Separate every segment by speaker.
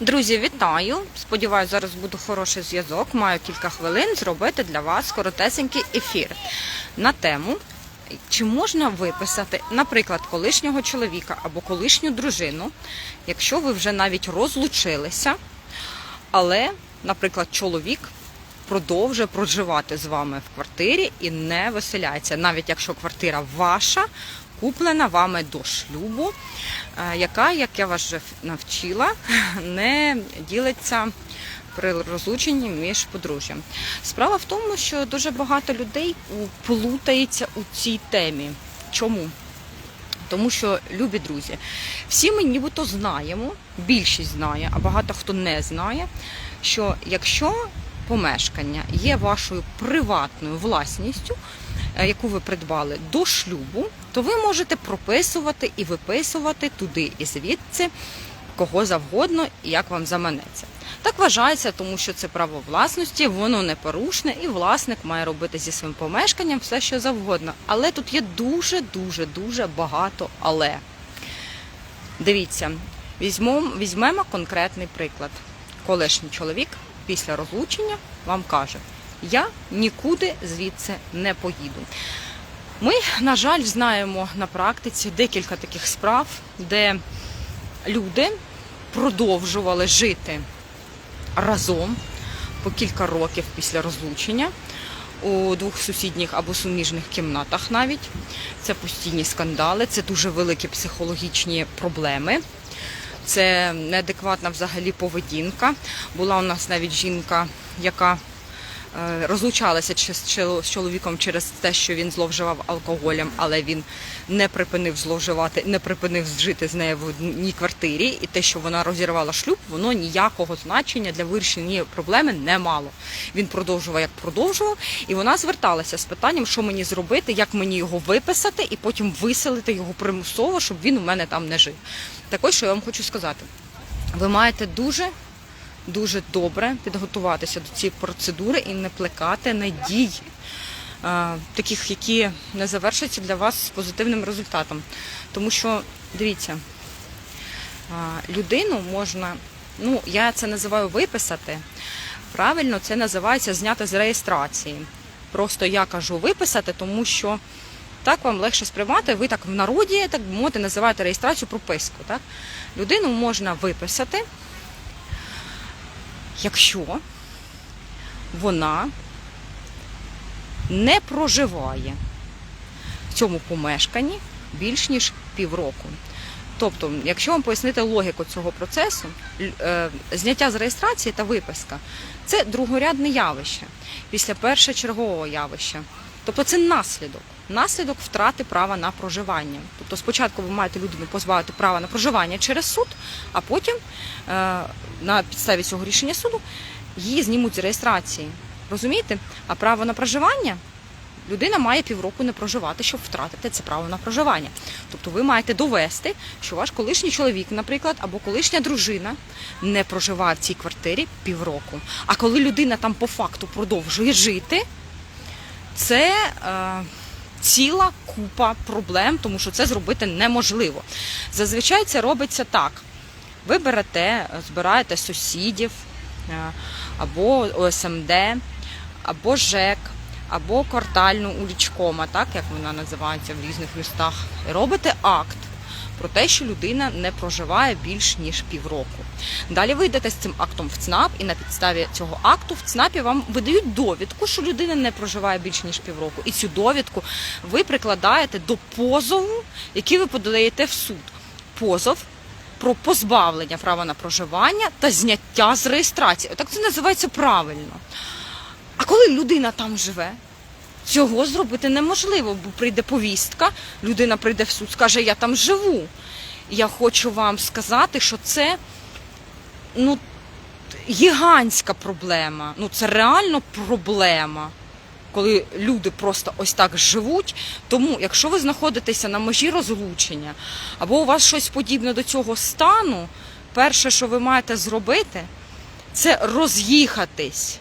Speaker 1: Друзі, вітаю! Сподіваюсь, зараз буде хороший зв'язок. Маю кілька хвилин зробити для вас коротесенький ефір на тему. Чи можна виписати, наприклад, колишнього чоловіка або колишню дружину, якщо ви вже навіть розлучилися, але, наприклад, чоловік продовжує проживати з вами в квартирі і не виселяється, навіть якщо квартира ваша, куплена вами до шлюбу, е, яка, як я вас вже навчила, не ділиться при розлученні між подружжям. Справа в тому, що дуже багато людей плутається у цій темі. Чому? Тому що, любі друзі, всі ми нібито знаємо, більшість знає, а багато хто не знає, що якщо помешкання є вашою приватною власністю, е, яку ви придбали до шлюбу, то ви можете прописувати і виписувати туди і звідси кого завгодно і як вам заманеться. Так вважається, тому що це право власності, воно непорушне, і власник має робити зі своїм помешканням все, що завгодно. Але тут є дуже, дуже, дуже багато але. Дивіться, візьмемо, візьмемо конкретний приклад. Колишній чоловік після розлучення вам каже: Я нікуди звідси не поїду. Ми, на жаль, знаємо на практиці декілька таких справ, де люди продовжували жити разом по кілька років після розлучення у двох сусідніх або суміжних кімнатах навіть. Це постійні скандали, це дуже великі психологічні проблеми. Це неадекватна взагалі поведінка. Була у нас навіть жінка, яка е, розлучалася з чоловіком через те, що він зловживав алкоголем, але він не припинив зловживати, не припинив жити з нею в одній квартирі, і те, що вона розірвала шлюб, воно ніякого значення для вирішення проблеми не мало. Він продовжував як продовжував, і вона зверталася з питанням, що мені зробити, як мені його виписати, і потім виселити його примусово, щоб він у мене там не жив. Так ось, що я вам хочу сказати. Ви маєте дуже дуже добре підготуватися до цієї процедури і не плекати надій, е, таких, які не завершаться для вас з позитивним результатом. Тому що, дивіться, е, людину можна, ну, я це називаю виписати. Правильно, це називається зняти з реєстрації. Просто я кажу виписати, тому що так вам легше сприймати. Ви так в народі, так би називаєте реєстрацію прописку. Так? Людину можна виписати, якщо вона не проживає в цьому помешканні більш ніж півроку. Тобто, якщо вам пояснити логіку цього процесу, е, зняття з реєстрації та виписка це другорядне явище після першочергового явища. Тобто це наслідок, наслідок втрати права на проживання. Тобто спочатку ви маєте людину позбавити права на проживання через суд, а потім е, на підставі цього рішення суду її знімуть з реєстрації. Розумієте? А право на проживання людина має півроку не проживати, щоб втратити це право на проживання. Тобто ви маєте довести, що ваш колишній чоловік, наприклад, або колишня дружина не проживає в цій квартирі півроку. А коли людина там по факту продовжує жити, це е, ціла купа проблем, тому що це зробити неможливо. Зазвичай це робиться так. Ви берете, збираєте сусідів е, або ОСМД, або ЖЕК, або квартальну улічкома, так як вона називається в різних містах. Робите акт про те, що людина не проживає більш ніж півроку. Далі ви йдете з цим актом в ЦНАП, і на підставі цього акту в ЦНАПі вам видають довідку, що людина не проживає більш ніж півроку. І цю довідку ви прикладаєте до позову, який ви подаєте в суд. Позов про позбавлення права на проживання та зняття з реєстрації. Так це називається правильно. А коли людина там живе, цього зробити неможливо, бо прийде повістка, людина прийде в суд, скаже, я там живу. Я хочу вам сказати, що це ну, гігантська проблема. Ну, це реально проблема. Коли люди просто ось так живуть. Тому, якщо ви знаходитеся на межі розлучення, або у вас щось подібне до цього стану, перше, що ви маєте зробити, це роз'їхатись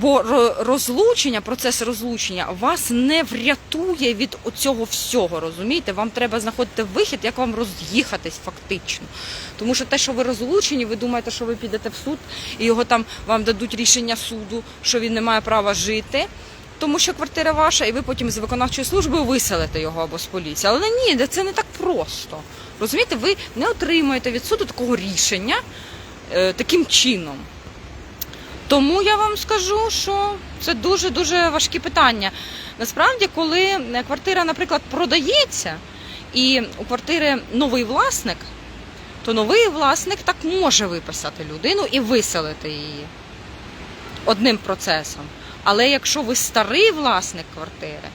Speaker 1: Бо розлучення, процес розлучення вас не врятує від цього всього, розумієте? Вам треба знаходити вихід, як вам роз'їхатись фактично. Тому що те, що ви розлучені, ви думаєте, що ви підете в суд і його там вам дадуть рішення суду, що він не має права жити. Тому що квартира ваша, і ви потім з виконавчої служби виселите його або з поліції. Але ні, це не так просто. Розумієте, ви не отримаєте від суду такого рішення е, таким чином. Тому я вам скажу, що це дуже дуже важкі питання. Насправді, коли е, квартира, наприклад, продається, і у квартири новий власник, то новий власник так може виписати людину і виселити її одним процесом. Але якщо ви старий власник квартири,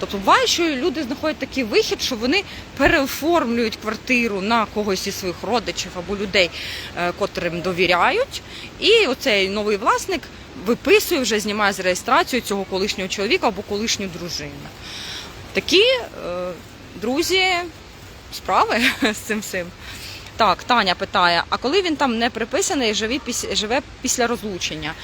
Speaker 1: тобто буває, що люди знаходять такий вихід, що вони переоформлюють квартиру на когось із своїх родичів або людей, е, котрим довіряють, і оцей новий власник виписує вже, знімає з реєстрацію цього колишнього чоловіка або колишню дружину. Такі е, друзі, справи з цим всім. Так, Таня питає: а коли він там не приписаний, живе після розлучення?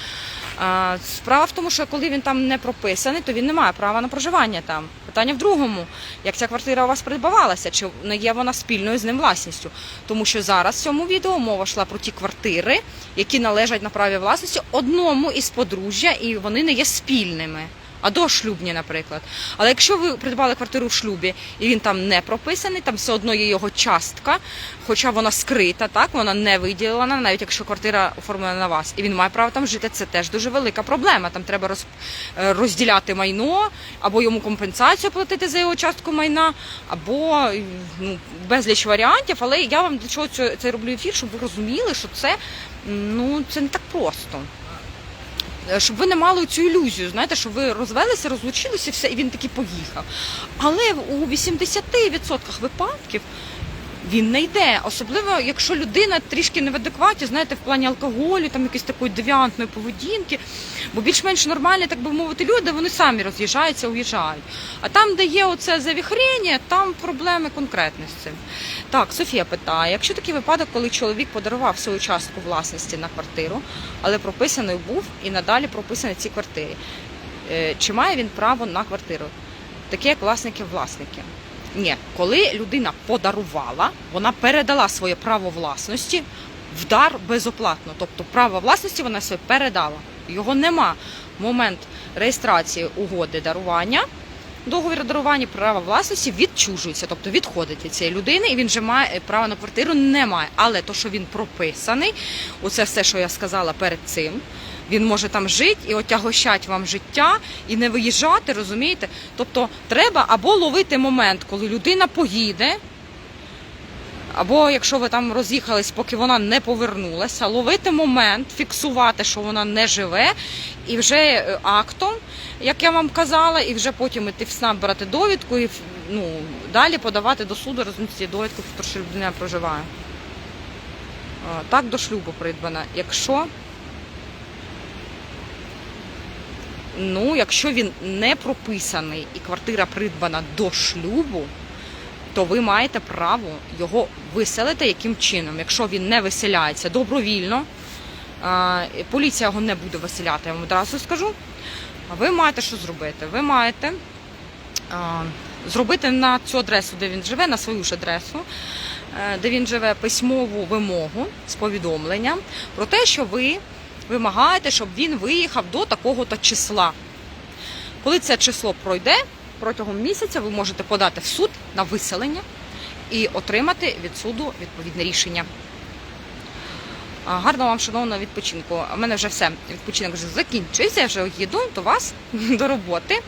Speaker 1: Справа в тому, що коли він там не прописаний, то він не має права на проживання там. Питання в другому: як ця квартира у вас придбавалася, чи не є вона спільною з ним власністю? Тому що зараз в цьому відео мова йшла про ті квартири, які належать на праві власності одному із подружжя, і вони не є спільними. А дошлюбні, наприклад. Але якщо ви придбали квартиру в шлюбі і він там не прописаний, там все одно є його частка, хоча вона скрита, так вона не виділена, навіть якщо квартира оформлена на вас, і він має право там жити. Це теж дуже велика проблема. Там треба роз, е, розділяти майно, або йому компенсацію платити за його частку майна, або ну, безліч варіантів. Але я вам для чого це, це роблю ефір, щоб ви розуміли, що це ну це не так просто. Е, Щоб ви не мали цю ілюзію, знаєте, що ви розвелися, розлучилися, все, і він таки поїхав. Але у 80% випадків він не йде. Особливо, якщо людина трішки не в адекваті, знаєте, в плані алкоголю, там якоїсь такої девіантної поведінки. Бо більш-менш нормальні, так би мовити, люди, вони самі роз'їжджаються, уїжджають. А там, де є оце завіхрення, там проблеми конкретні з цим. Так, Софія питає, якщо такий випадок, коли чоловік подарував свою частку власності на квартиру, але прописаний був і надалі прописаний в цій квартирі, е, чи має він право на квартиру? Таке як власники-власники. Ні, коли людина подарувала, вона передала своє право власності в дар безоплатно. Тобто право власності вона своє передала. Його нема. Момент реєстрації угоди дарування, договір дарування права власності відчужується, тобто відходить від цієї людини, і він вже має е, право на квартиру, немає. Але то, що він прописаний, оце все, що я сказала перед цим. Він може там жити і отягощать вам життя і не виїжджати, розумієте? Тобто треба або ловити момент, коли людина поїде, або якщо ви там роз'їхались, поки вона не повернулася, ловити момент, фіксувати, що вона не живе, і вже е, актом, як я вам казала, і вже потім іти в СНАП брати довідку і ну, далі подавати до суду разом з цією довідкою, що людина проживає. Так до шлюбу придбана. Якщо Ну, якщо він не прописаний і квартира придбана до шлюбу, то ви маєте право його виселити яким чином. Якщо він не виселяється добровільно, поліція його не буде виселяти, я вам одразу скажу. Ви маєте що зробити? Ви маєте зробити на цю адресу, де він живе, на свою ж адресу, е, де він живе, письмову вимогу з повідомленням про те, що ви вимагаєте, щоб він виїхав до такого-то числа. Коли це число пройде, протягом місяця ви можете подати в суд на виселення і отримати від суду відповідне рішення. Гарного вам, шановного відпочинку. У мене вже все, відпочинок вже закінчився, я вже їду до вас, до роботи.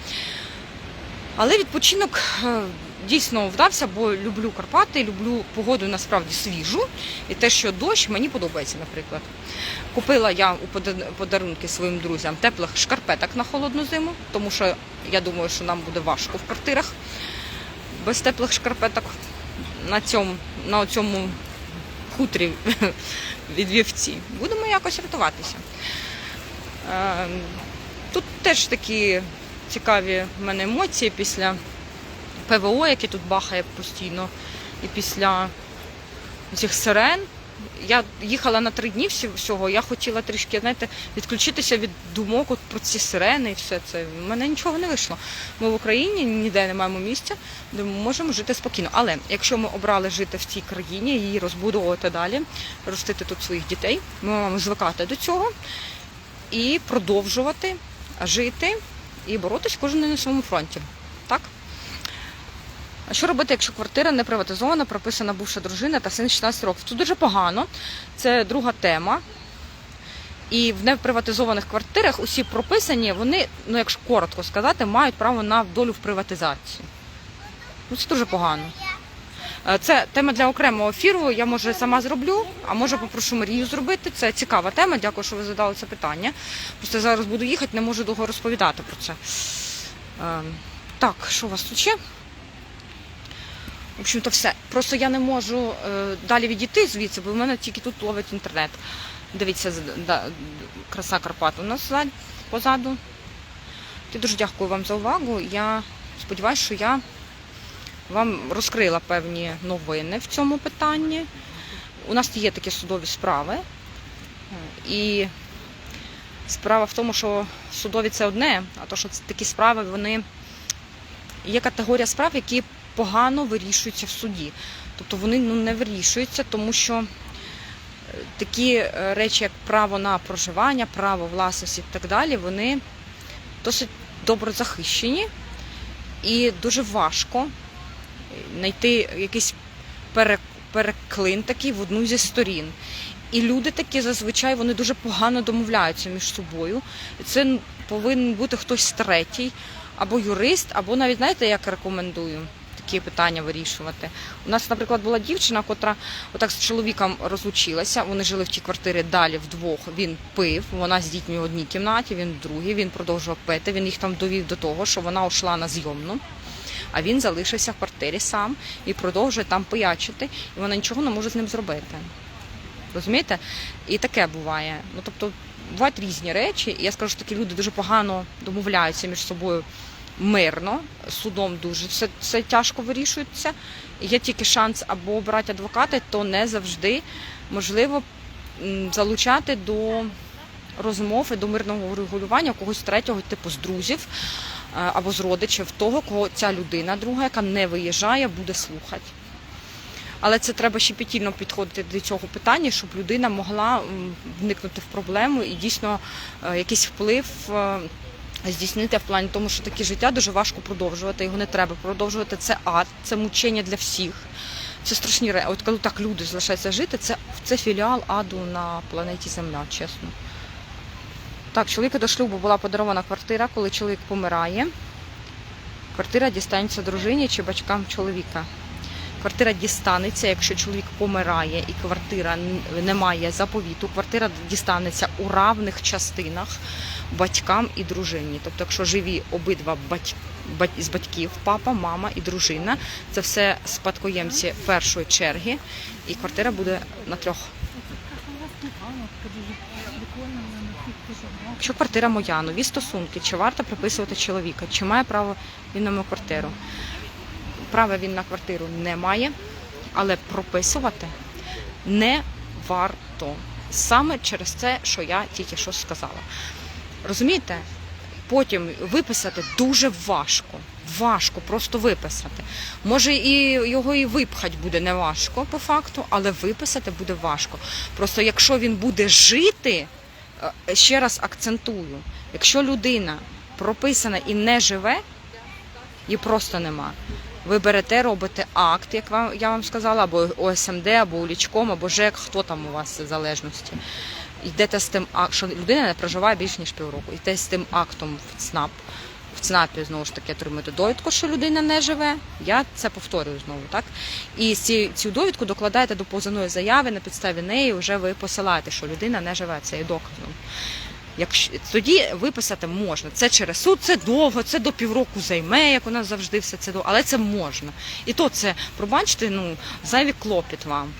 Speaker 1: Але відпочинок е, дійсно вдався, бо люблю Карпати, люблю погоду насправді свіжу. І те, що дощ, мені подобається, наприклад. Купила я у подарунки своїм друзям теплих шкарпеток на холодну зиму, тому що я думаю, що нам буде важко в квартирах без теплих шкарпеток на цьому, на цьому хутрі від вівці. Будемо якось рятуватися. Е, Тут теж такі цікаві в мене емоції після ПВО, яке тут бахає постійно, і після цих сирен. Я їхала на три дні всього. Я хотіла трішки знаєте, відключитися від думок от про ці сирени і все це. У мене нічого не вийшло. Ми в Україні ніде не маємо місця, де ми можемо жити спокійно. Але якщо ми обрали жити в цій країні, її розбудовувати далі, ростити тут своїх дітей, ми маємо звикати до цього і продовжувати жити і боротись кожен на своєму фронті. А що робити, якщо квартира не приватизована, прописана бувша дружина та син 16 років? Це дуже погано. Це друга тема. І в неприватизованих квартирах усі прописані, вони, ну якщо коротко сказати, мають право на долю в приватизації. Ну, це дуже погано. Е, Це тема для окремого ефіру. Я може сама зроблю, а може попрошу Марію зробити. Це цікава тема. Дякую, що ви задали це питання. Просто зараз буду їхати, не можу довго розповідати про це. Е, Так, що у вас тут ще? В общем-то, все. Просто я не можу е, далі відійти звідси, бо в мене тільки тут ловить інтернет. Дивіться, краса Карпат у нас зад- позаду. Я дуже дякую вам за увагу. Я сподіваюся, що я вам розкрила певні новини в цьому питанні. У нас є такі судові справи. І справа в тому, що судові це одне, а то, що це такі справи, вони є категорія справ, які погано вирішуються в суді. Тобто вони ну, не вирішуються, тому що е, такі е, речі, як право на проживання, право власності і так далі, вони досить добре захищені і дуже важко знайти якийсь переклин такий в одну зі сторін. І люди такі зазвичай вони дуже погано домовляються між собою. Це повинен бути хтось третій, або юрист, або навіть знаєте, як рекомендую такі питання вирішувати. У нас, наприклад, була дівчина, котра отак з чоловіком розлучилася. Вони жили в тій квартирі далі вдвох. Він пив, вона з дітьми в одній кімнаті, він в другій. Він продовжував пити. Він їх там довів до того, що вона йшла на зйомну. А він залишився в квартирі сам і продовжує там пиячити, і вона нічого не може з ним зробити. Розумієте? І таке буває. Ну тобто бувають різні речі. І я скажу, що такі люди дуже погано домовляються між собою мирно, судом дуже все, все тяжко вирішується. Є тільки шанс або брати адвоката, то не завжди можливо залучати до розмов і до мирного регулювання когось третього, типу з друзів е, або з родичів того, кого ця людина друга, яка не виїжджає, буде слухати. Але це треба щепетільно підходити до цього питання, щоб людина могла вникнути в проблему і дійсно е, якийсь вплив е, здійснити в плані тому, що таке життя дуже важко продовжувати. Його не треба продовжувати. Це ад, це мучення для всіх. Це страшні речі. От коли так люди залишаються жити, це, це філіал аду на планеті Земля, чесно. Так, чоловіка до шлюбу була подарована квартира, коли чоловік помирає. Квартира дістанеться дружині чи батькам чоловіка. Квартира дістанеться, якщо чоловік помирає і квартира не має заповіту. Квартира дістанеться у равних частинах батькам і дружині. Тобто, якщо живі обидва бать... бать... з батьків, папа, мама і дружина, це все спадкоємці першої черги, і квартира буде на трьох. Якщо квартира моя, нові стосунки, чи варто приписувати чоловіка, чи має право він на мою квартиру? Права він на квартиру не має, але прописувати не варто. Саме через це, що я тільки що сказала. Розумієте? Потім виписати дуже важко. Важко просто виписати. Може, і його і випхати буде не важко по факту, але виписати буде важко. Просто якщо він буде жити, е, ще раз акцентую, якщо людина прописана і не живе, її просто нема. Ви берете, робите акт, як вам я вам сказала, або ОСМД, або улічком, або ЖЕК, хто там у вас в залежності. Йдете з тим актом, що людина не проживає більш ніж півроку. Йдете з тим актом в ЦНАП. В ЦНАПі знову ж таки отримуєте довідку, що людина не живе. Я це повторюю знову, так? І ці, цю довідку докладаєте до позовної заяви, на підставі неї вже ви посилаєте, що людина не живе. Це є доказом. Якщо тоді виписати можна. Це через суд, це довго, це до півроку займе, як у нас завжди все це довго, але це можна. І то це, пробачте, ну, зайвий клопіт вам.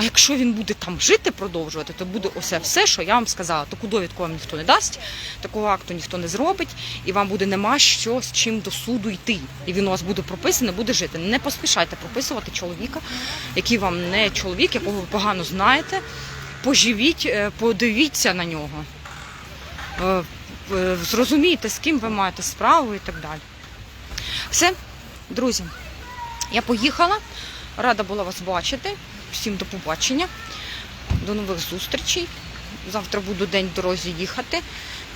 Speaker 1: А якщо він буде там жити, продовжувати, то буде усе все, що я вам сказала. Таку довідку вам ніхто не дасть, такого акту ніхто не зробить, і вам буде нема що з чим до суду йти. І він у вас буде прописаний, буде жити. Не поспішайте прописувати чоловіка, який вам не чоловік, якого ви погано знаєте. Поживіть, е, подивіться на нього. Е, е, Зрозумійте, з ким ви маєте справу і так далі. Все, друзі, я поїхала. Рада була вас бачити. Всім до побачення. До нових зустрічей. Завтра буду день в дорозі їхати.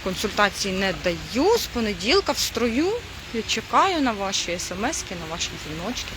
Speaker 1: Консультації не даю. З понеділка в строю. Я чекаю на ваші смски, на ваші дзвіночки.